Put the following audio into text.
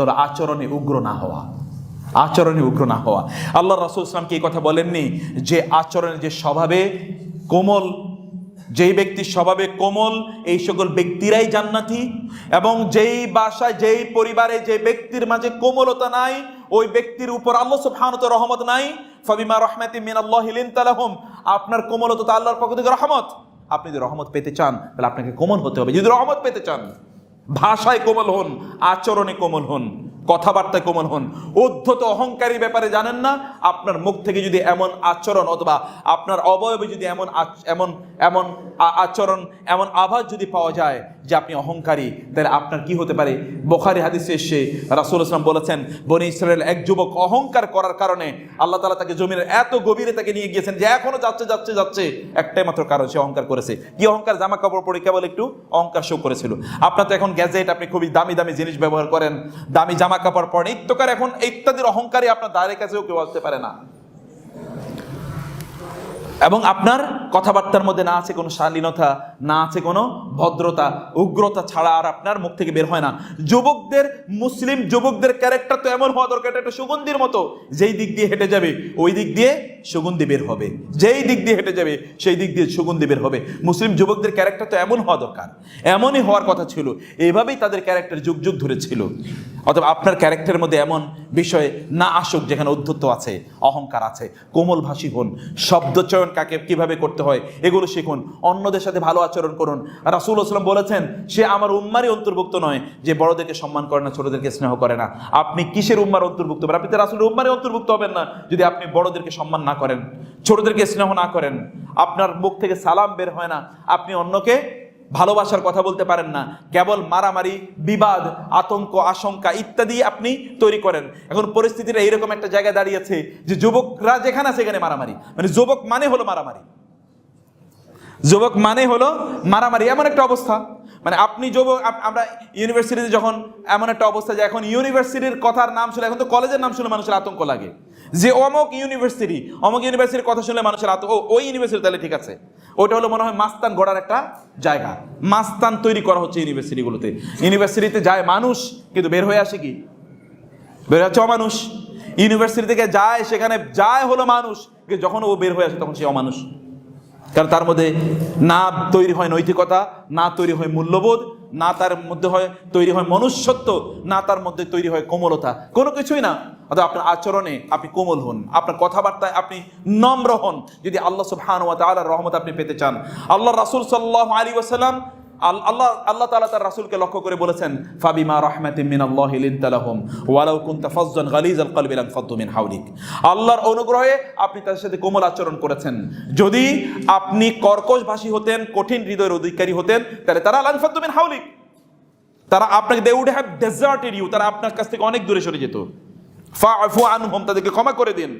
তোর আচরণে উগ্র না হওয়া। আচরণে উগ্র না হওয়া। আল্লাহ রাসুল ইসলামকে এই কথা বলেননি? যে আচরণে যে স্বভাবে কোমল, যেই ব্যক্তির স্বভাবে কোমল, এই সকল ব্যক্তিরাই জান্নাতি এবং যেই বাসায়, যেই পরিবারে যে ব্যক্তির মাঝে কোমলতা নাই, ওই ব্যক্তির উপর আল্লাহ ওয়া রহমত নাই, ফাবিমা রহমাতি মিনাল্লাহি লিনতালাহুম আপনার কোমলতা তো আল্লাহর পক্ষ থেকে রহমত। আপনি যদি রহমত পেতে চান, তাহলে আপনাকে কোমল হতে হবে। যদি রহমত পেতে চান ভাষায় কোমল হন আচরণে কোমল হন কথাবার্তায় কোমল হন। উদ্ধত অহংকারী ব্যাপারে জানেন না আপনার মুখ থেকে যদি এমন আচরণ অথবা আপনার অবয়বে যদি এমন এমন এমন আচরণ, এমন আভাস যদি পাওয়া যায় যে আপনি অহংকারী, তাহলে আপনার কি হতে পারে? বোখারি হাদিসে এসে রাসুল ইসলাম বলেছেন, বনি ইসরায়েল এক যুবক অহংকার করার কারণে আল্লাহ তালা তাকে জমির এত গভীরে তাকে নিয়ে গিয়েছেন যে এখনও যাচ্ছে যাচ্ছে যাচ্ছে। একটাই মাত্র কারণ, সে অহংকার করেছে। কি অহংকার? জামা কাপড় পরে কেবল একটু অহংকার শো করেছিল। আপনার তো এখন গ্যাজেট, আপনি খুবই দামি দামি জিনিস ব্যবহার করেন, দামি জামা কাপড় পরেন ইত্যকার এখন ইত্যাদির অহংকারী আপনার দ্বারের কাছেও কেউ আসতে পারে না। এবং আপনার কথাবার্তার মধ্যে না আছে কোনো শালীনতা, না আছে কোনো ভদ্রতা, উগ্রতা ছাড়া আর আপনার মুখ থেকে বের হয় না। যুবকদের, মুসলিম যুবকদের ক্যারেক্টার তো এমন হওয়া দরকার একটা সুগন্ধির মতো। যেই দিক দিয়ে হেঁটে যাবে, ওই দিক দিয়ে সুগন্ধি বের হবে। যেই দিক দিয়ে হেঁটে যাবে, সেই দিক দিয়ে সুগন্ধি বের হবে। মুসলিম যুবকদের ক্যারেক্টার তো এমন হওয়া দরকার, এমনই হওয়ার কথা ছিল। এইভাবেই তাদের ক্যারেক্টার যুগ যুগ ধরে ছিল। অথবা আপনার ক্যারেক্টারের মধ্যে এমন বিষয় না আসুক, যেখানে উদ্ধত্ত আছে, অহংকার আছে কোমল ভাষী হন, শব্দচয়ন কাকে কীভাবে করতে হয়। এগুলো শিখুন, অন্যদের সাথে ভালো আচরণ করুন। রাসুল আসলাম বলেছেন, সে আমার উম্মারই অন্তর্ভুক্ত নয় যে বড়দেরকে সম্মান করে না, ছোটদেরকে স্নেহ করে না। আপনি কিসের উম্মার অন্তর্ভুক্ত? হবেন আপনি তো রাসুল উম্মারই অন্তর্ভুক্ত হবেন না যদি আপনি বড়দেরকে সম্মান না করেন, ছোটদেরকে স্নেহ না করেন। আপনার মুখ থেকে সালাম বের হয় না। আপনি অন্যকে ভালোবাসার কথা বলতে পারেন না। কেবল মারামারি, বিবাদ, আতঙ্ক, আশঙ্কা ইত্যাদি আপনি তৈরি করেন। এখন পরিস্থিতিটা এইরকম একটা জায়গায় দাঁড়িয়েছে যে যুবকরা যেখানে সেখানে মারামারি। মানে যুবক মানে হলো মারামারি। যুবক মানে হলো মারামারি, এমন একটা অবস্থা। মানে আপনি যুবক আমরা ইউনিভার্সিটিতে যখন এমন একটা অবস্থা যে এখন ইউনিভার্সিটির কথার নাম শুনে এখন তো কলেজের নাম শুনে মানুষের আতঙ্ক লাগে। যে অমক ইউনিভার্সিটি অমক ইউনিভার্সিটির কথা শুনলে মানুষের আতঙ্ক ওই ইউনিভার্সিটি তাহলে ঠিক আছে। ওইটা হলো মনে হয় মাস্তান গড়ার একটা জায়গা। মাস্তান তৈরি করা হচ্ছে ইউনিভার্সিটিগুলোতে ইউনিভার্সিটিতে যায় মানুষ, কিন্তু বের হয়ে আসে কি? বের হচ্ছে অমানুষ। ইউনিভার্সিটি থেকে যায়, সেখানে যায় হলো মানুষ যখন ও বের হয়ে আসে তখন সে অমানুষ। কারণ তার মধ্যে না তৈরি হয় নৈতিকতা, না তৈরি হয় মূল্যবোধ, না তার মধ্যে হয়, তৈরি হয় মনুষ্যত্ব, না তার মধ্যে তৈরি হয় কোমলতা। কোনো কিছুই না। অর্থাৎ আপনার আচরণে আপনি কোমল হন, আপনার কথাবার্তায় আপনি নম্র হন। যদি আল্লাহ সুবহান ওয়া তাআলার রহমত আপনি পেতে চান। আল্লাহ রাসূল সাল্লাহ আলাইহি ওয়াসাল্লাম আল- আল্লাহ আল্লাহ তাআলা তার রাসূলকে লক্ষ্য করে বলেছেন, ফাবিমা রাহমাতিন মিনাল্লাহি লিনতালাহুম ওয়ালাউ কুনতা ফাজ্জান গালিজাল কলবি লানফাদ্দু মিন হাওলিক। আল্লাহর অনুগ্রহে আপনি তাদের সাথে কোমল আচরণ করেছেন। যদি আপনি কর্কশ ভাষী হতেন, কঠিন হৃদয়ের অধিকারী হতেন, তাহলে তারা লানফাদ্দু মিন হাওলিক। তারা আপনাকে they would have deserted you তারা আপনার কাছ থেকে অনেক দূরে সরে যেত। ফাফু আনহুম, তাদেরকে ক্ষমা করে দিন।